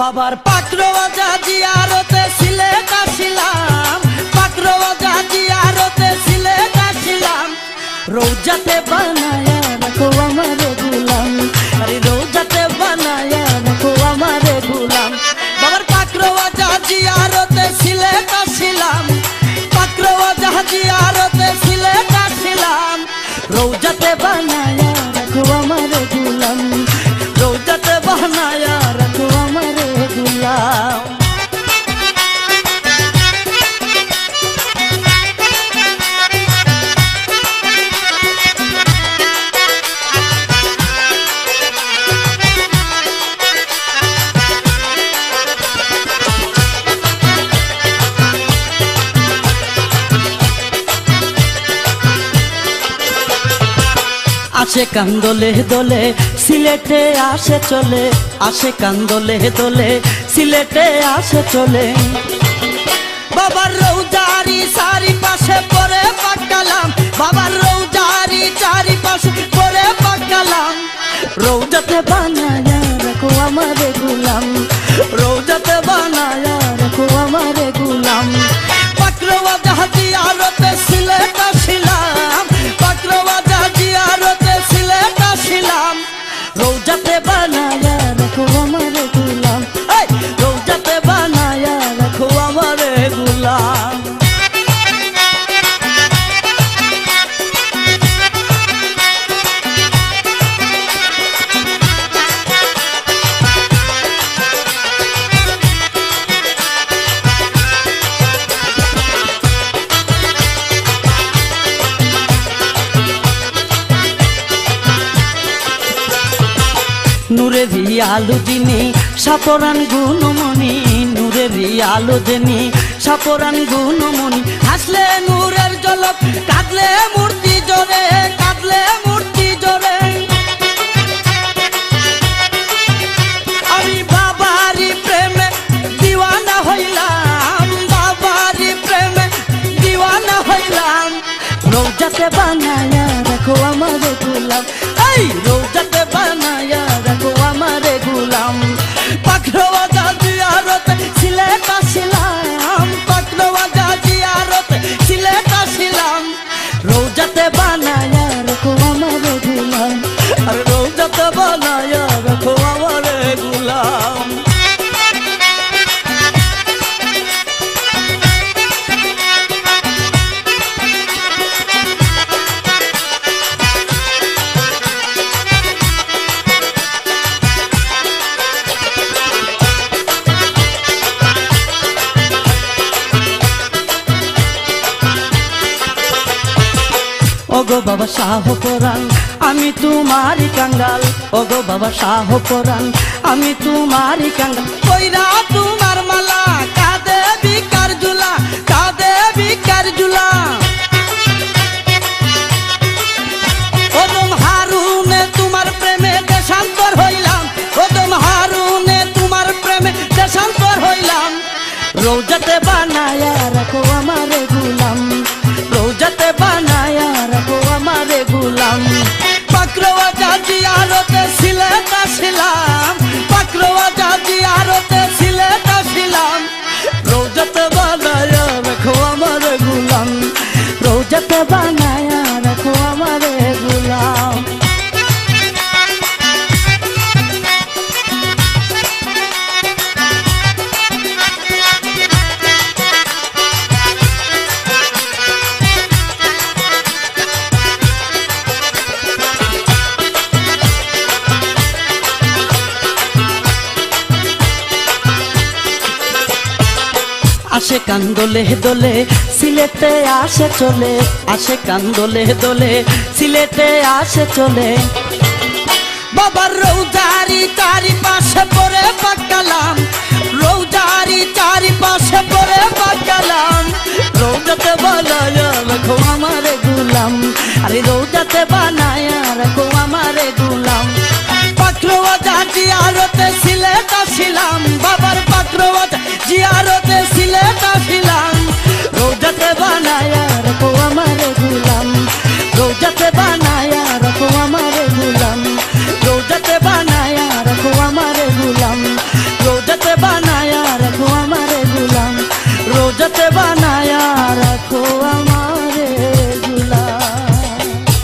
বাবার পাকরওয়াজা জিয়ারতে সিলেট আসিলাম। পাকরওয়াজা জিয়ারতে সিলেট আসিলাম। রোজাতে বানায়া আসে কান্দলে দোলে, সিলেটে আসে চলে, আসে কান্দলে দোলে, সিলেটে আসে চলে। বাবার রৌদারি সারি পাশে পরে পাকালাম বানায়া রাখো আমারে নূরের আলো যিনি সাপরান গুণমণি নূরের আলো যিনি সাপরান গুণমণি। হাসলে নূরের জলক কাঁদলে মূর্তি জোরে, কাঁদলে মূর্তি জোরে। আমি বাবারি প্রেমে দিওয়ানা হইলাম বাবারি প্রেমে দিওয়ানা হইলাম। রোজাতে বানায়া বানায়া ওগো বাবা শাহ পরাণ আমি তোমারই কাঙ্গাল। ওগো বাবা শাহ পরাণ আমি তোমারই কাঙ্গাল। কইরা তোমার মালা, কাদে বিকার জুলা কাদে বিকার জুলা ওদম হারুনে তোমার প্রেমে দেশান্তর হইলাম। ওদম হারুনে তোমার প্রেমে দেশান্তর হইলাম। রোজাতে রোজাতে আসে কান্দলে দোলে, সিলেটে আসে চলে, আসে কান্দলে দোলে, সিলেটে আসে চলে। বাবার রৌদারি চারি পাশে পরে পাকালাম রৌদারি চারি পাশে পরে পাকালাম। রৌদাতে বানায়া রাখো আমারে গুলাম, আরে রৌদাতে বানায়া রাখো আমারে গুলাম। পাকরওয়া জাজি আরতে সিলেট ছিলাম বাবার পাত্রবত জিয়ারতে সিলেট আসিলাম।